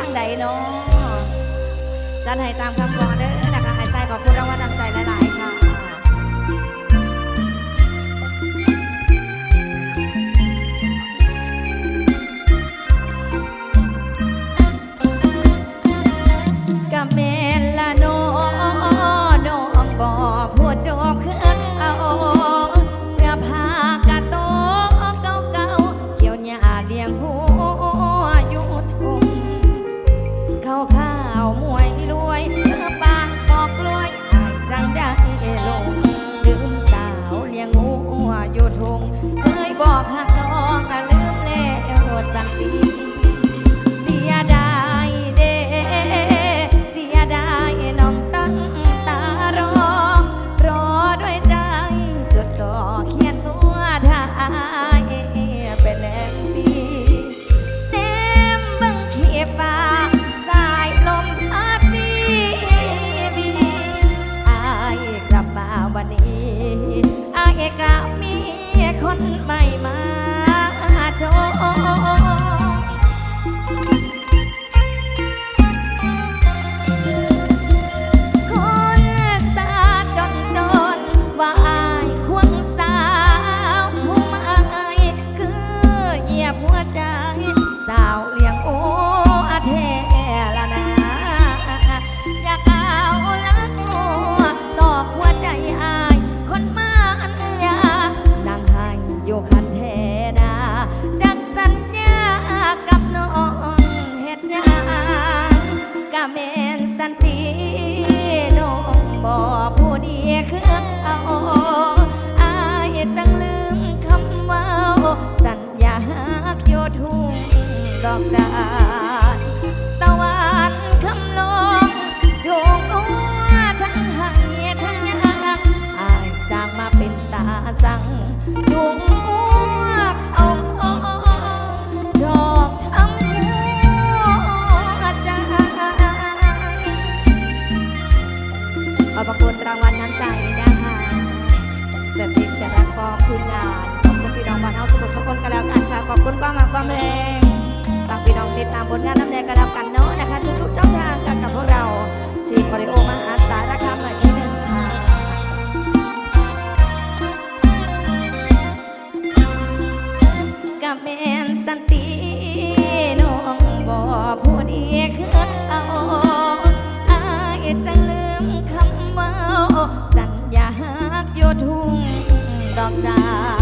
างใดเนาะจันให้ตามคำของเด้อนะคะหายใจขอบคุณรางวัลนำใจหลายๆค่ะกับเมลาะน้อ ขอบคุณความมาความแมงฝากพี่น้องติดตามผลงานน้ำแดงกระดับกันเนาะนะคะ ทุกๆช่องทางกับกับพวกเราทีมคอริโอมหาสารคามหน่อยที่หนึ่งค่ะกับแมนสันติน้องบ่ผู้ดีคือเขาอายจะลืมคำว่าสัญญาหักโยทุ่งดอกดา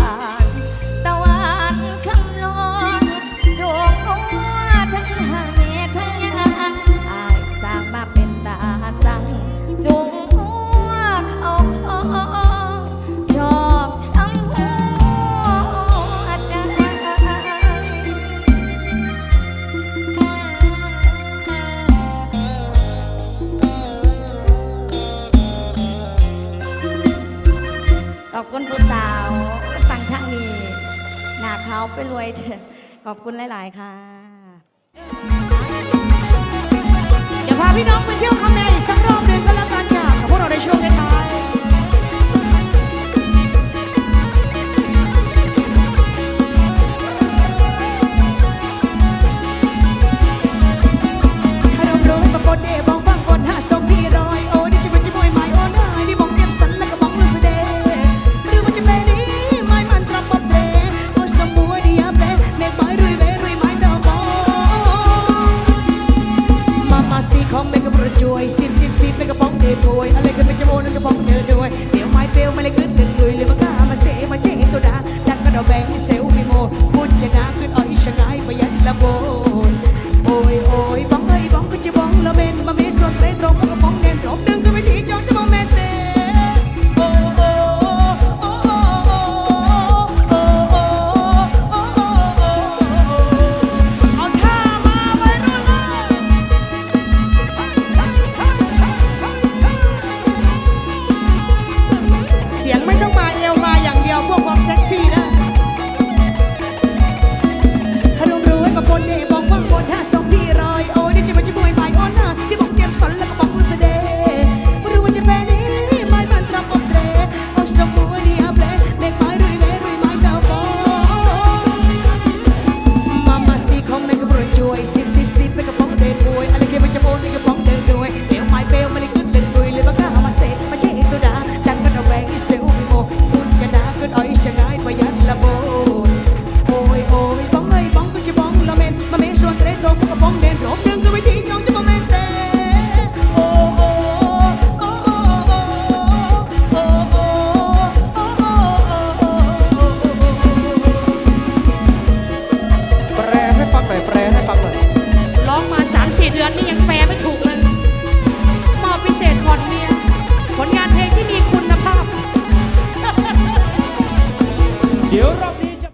ไปรวยเถอะขอบคุณหลาย ๆ ค่ะอย่าพาพี่น้องไปเที่ยวคำแนอีกสักรอบหนึ่งก็แล้วกันจ้ะขอบคุณเราในช่วงท้าย โวยอะไรก็ไม่จะโอนก็บอกเธอดู